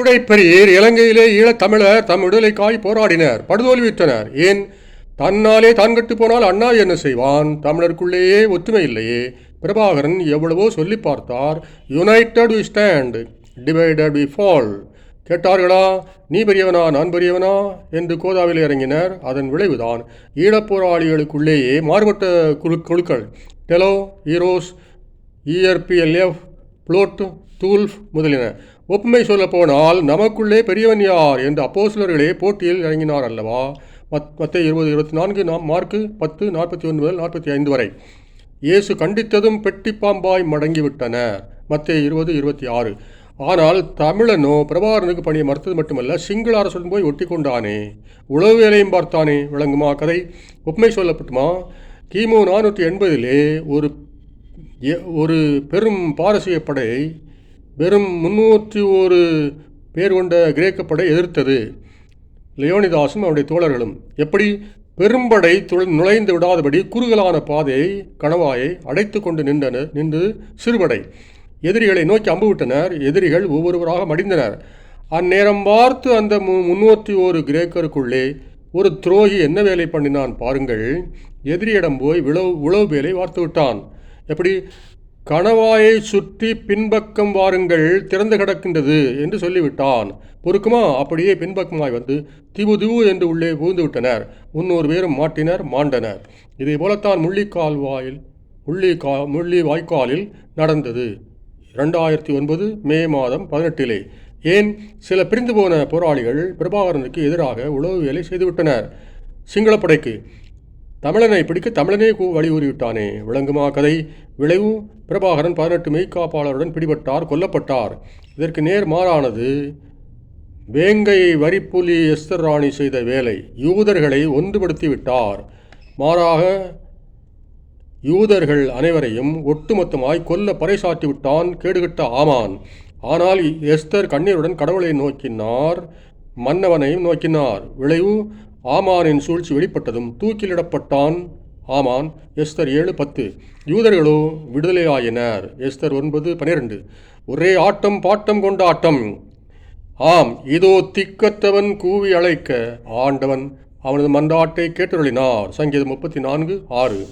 பெரியர் இலங்கையிலே ஈழத்தமிழர் தம் விடுதலைக்காய் போராடினர் படுதோல்வியுற்றனர் ஏன்? தன்னாலே தான் கட்டு போனால் அண்ணா என்ன செய்வான்? தமிழருக்குள்ளேயே ஒற்றுமை இல்லையே. பிரபாகரன் எவ்வளவோ சொல்லி பார்த்தார். United we stand divided we fall கேட்டார்களா? நீ பெரியவனா நான் பெரியவனா? என்று கோதாவில் இறங்கினர். அதன் விளைவுதான் ஈழப்போராளிகளுக்குள்ளேயே மாறுபட்ட குழு குழுக்கள். டெலோ ஈரோஸ் இஆர்பிஎல்எஃப் புளோட் தூல்ஃப் முதலியன ஒப்புமை சொல்லப்போனால் நமக்குள்ளே பெரியவன் யார் என்று அப்போசிலர்களே போட்டியில் இறங்கினார் அல்லவா? மத் மற்ற இருபது இருபத்தி நான்கு நாம் மார்க்கு பத்து நாற்பத்தி ஒன்று முதல் நாற்பத்தி ஐந்து வரை. இயேசு கண்டித்ததும் பெட்டி பாம்பாய் மடங்கிவிட்டன. மற்ற இருபது இருபத்தி ஆறு. ஆனால் தமிழனோ பிரபாகரனுக்கு பணியை மறுத்தது மட்டுமல்ல சிங்கள அரசுடன் போய் ஒட்டி கொண்டானே உளவு வேலையும் பார்த்தானே விளங்குமா கதை? ஒப்புமை சொல்லப்பட்டுமா? கிமு நானூற்றி எண்பதிலே ஒரு ஒரு பெரும் பாரசீக படை வெறும் முன்னூற்றி ஒரு பேர் கொண்ட கிரேக்க படை எதிர்த்தது. லியோனிதாசும் அவருடைய தோழர்களும். எப்படி? பெரும்படை நுழைந்து விடாதபடி குறுகலான பாதையை கணவாயை அடைத்து கொண்டு நின்றனர் நின்று சிறுபடை. எதிரிகளை நோக்கி அம்புவிட்டனர். எதிரிகள் ஒவ்வொருவராக மடிந்தனர். அந்நேரம் பார்த்து அந்த மு முன்னூற்றி ஒரு கிரேக்கருக்குள்ளே ஒரு துரோகி என்ன வேலை பண்ணினான் பாருங்கள். எதிரியிடம் போய் விளவு உளவு வேலை வார்த்து விட்டான் எப்படி? கணவாயை சுற்றி பின்பக்கம் வாருங்கள் திறந்து கிடக்கின்றது என்று சொல்லிவிட்டான். பொறுக்குமா? அப்படியே பின்பக்கமாய் வந்து திவு திவு என்று உள்ளே புகுந்து விட்டனர். முன்னூறு பேரும் மாட்டினர் மாண்டனர். இதே போலத்தான் முள்ளிக்கால்வாயில் முள்ளி கா முள்ளி வாய்க்காலில் நடந்தது. ரெண்டாயிரத்தி ஒன்பது மே மாதம் பதினெட்டிலே. ஏன்? சில பிரிந்து போன போராளிகள் பிரபாகரனுக்கு எதிராக உளவு வேலை செய்துவிட்டனர். சிங்களப்படைக்கு தமிழனை பிடிக்க தமிழனே கூ வழியூறிவிட்டானே விளங்குமா கதை? விளைவு? பிரபாகரன் பதினெட்டு மெய்க்காப்பாளருடன் பிடிபட்டார் கொல்லப்பட்டார். இதற்கு நேர் மாறானது வேங்கை வரிப்புலி எஸ்தர் ராணி செய்த வேலை யூதர்களை ஒன்றுபடுத்தி விட்டார் மாறாக யூதர்கள் அனைவரையும் ஒட்டுமொத்தமாய் கொல்ல பறைசாற்றி விட்டான் கேடுகட்ட ஆமான். ஆனால் எஸ்தர் கண்ணீருடன் கடவுளை நோக்கினார் மன்னவனையும் நோக்கினார். விளைவு? ஆமானின் சூழ்ச்சி வெளிப்பட்டதும் தூக்கிலிடப்பட்டான். ஆமான் எஸ்தர் ஏழு பத்து. யூதர்களோ விடுதலையாயினர். எஸ்தர் ஒன்பது பனிரெண்டு. ஒரே ஆட்டம் பாட்டம் கொண்ட ஆட்டம். ஆம் இதோ திக்கத்தவன் கூவி அழைக்க. ஆண்டவன் அவனது மன்றாட்டை கேட்டருளினார். சங்கீதம் முப்பத்தி நான்கு ஆறு.